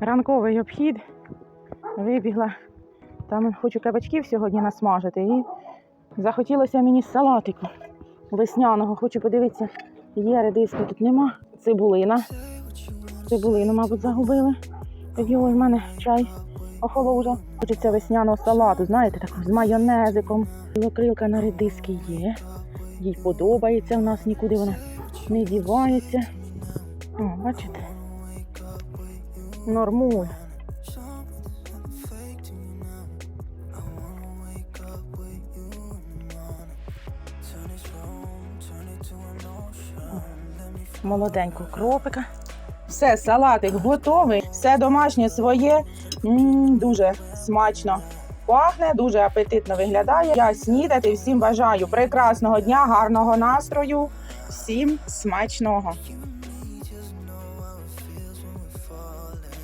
ранковий обхід. Вибігла. Там хочу кабачків сьогодні насмажити. І захотілося мені салатику весняного. Хочу подивитися, є редиска, тут нема. Цибулина. Цибулину, мабуть, загубили. Йой, в мене чай охолов уже. Хочеться весняного салату, знаєте, такого з майонезиком. Білокрилка на редиски є. Їй подобається в нас, нікуди вона не дівається. О, бачите? Нормує. Молоденького кропика. Все, салатик готовий, все домашнє своє. м дуже смачно пахне, дуже апетитно виглядає. Я снідати. Всім бажаю прекрасного дня, гарного настрою. Всім смачного.